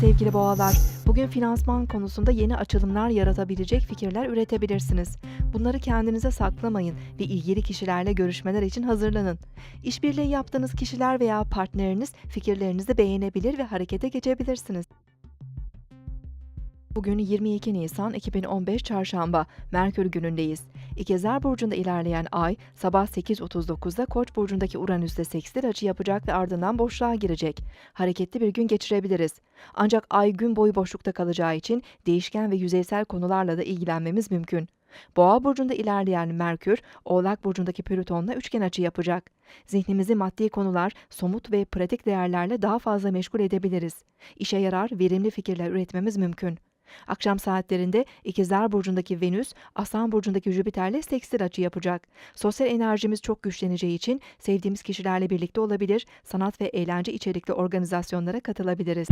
sevgili boğalar. Bugün finansman konusunda yeni açılımlar yaratabilecek fikirler üretebilirsiniz. Bunları kendinize saklamayın ve ilgili kişilerle görüşmeler için hazırlanın. İşbirliği yaptığınız kişiler veya partneriniz fikirlerinizi beğenebilir ve harekete geçebilirsiniz. Bugün 22 Nisan 2015 Çarşamba, Merkür günündeyiz. İkizler Burcu'nda ilerleyen ay, sabah 8.39'da Koç burcundaki Uranüs'te sekstil açı yapacak ve ardından boşluğa girecek. Hareketli bir gün geçirebiliriz. Ancak ay gün boyu boşlukta kalacağı için değişken ve yüzeysel konularla da ilgilenmemiz mümkün. Boğa burcunda ilerleyen Merkür, Oğlak burcundaki Plüton'la üçgen açı yapacak. Zihnimizi maddi konular, somut ve pratik değerlerle daha fazla meşgul edebiliriz. İşe yarar, verimli fikirler üretmemiz mümkün. Akşam saatlerinde İkizler Burcu'ndaki Venüs, Aslan Burcu'ndaki Jüpiter'le sekstil açı yapacak. Sosyal enerjimiz çok güçleneceği için sevdiğimiz kişilerle birlikte olabilir, sanat ve eğlence içerikli organizasyonlara katılabiliriz.